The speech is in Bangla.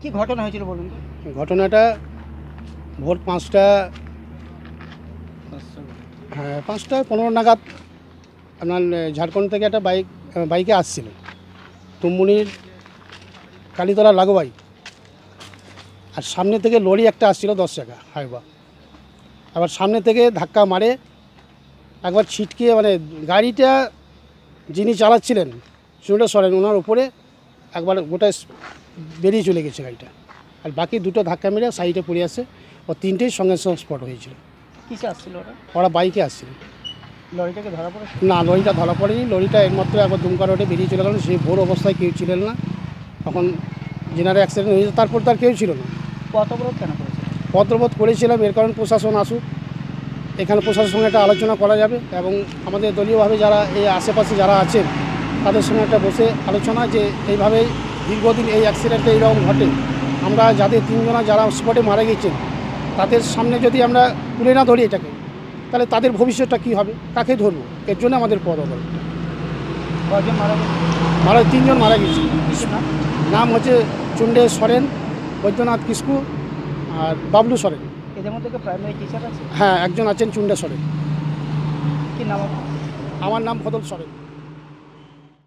কি ঘটনা হয়েছিল বলুন ঘটনাটা ভোর পাঁচটা হ্যাঁ পাঁচটা পনেরো নাগাদ আপনার ঝাড়খণ্ড থেকে একটা বাইক বাইকে আসছিল। তুমুনির কালীতলা লাগোবাই। আর সামনে থেকে লরি একটা আসছিল দশ টাকা হাইবা আবার সামনে থেকে ধাক্কা মারে, একবার ছিটকে মানে গাড়িটা যিনি চালাচ্ছিলেন সুনীল সরেন, ওনার উপরে একবার গোটা বেরিয়ে চলে গেছে গাড়িটা। আর বাকি দুটো ধাক্কা মেরে সাইডে পড়ে আসে ও তিনটেই সঙ্গে সঙ্গে স্পট হয়েছিল। কিসে আসছিল ওরা? ওরা বাইকে আসছিল। লরিটাকে ধরা পড়েছে? না লরিটা ধরা পড়েনি। লরিটা একমাত্র একবার দুমকা রোডে বেরিয়ে চলে গেল। সেই ভোর অবস্থায় কেউ ছিলেন না। তখন জেনারে অ্যাক্সিডেন্ট হয়েছে। তারপর তার কেউ ছিল না। কত কেন করেছে? পত্রবোধ করেছিলাম এর কারণ প্রশাসন আসুক। এখানে প্রশাসনের সঙ্গে একটা আলোচনা করা যাবে এবং আমাদের দলীয়ভাবে যারা এই আশেপাশে যারা আছেন তাদের সঙ্গে একটা বসে আলোচনা যে এইভাবেই দীর্ঘদিন এই অ্যাক্সিডেন্টে এইরকম ঘটে। আমরা যাদের তিনজনা যারা স্পটে মারা গেছেন তাদের সামনে যদি আমরা তুলে না ধরি এটাকে তাহলে তাদের ভবিষ্যৎটা কী হবে? কাকে ধরবো? এর জন্য আমাদের পদ কজন মারা তিনজন মারা গেছে নাম হচ্ছে চুন্ডে সরেন বৈদ্যনাথ কিস্কু আর বাবলু সরেন। এদের মধ্যে প্রাইমারি টিচার আছে? হ্যাঁ একজন আছেন চুন্ডে সরেন। কি নাম আমার নাম ফদল সরেন।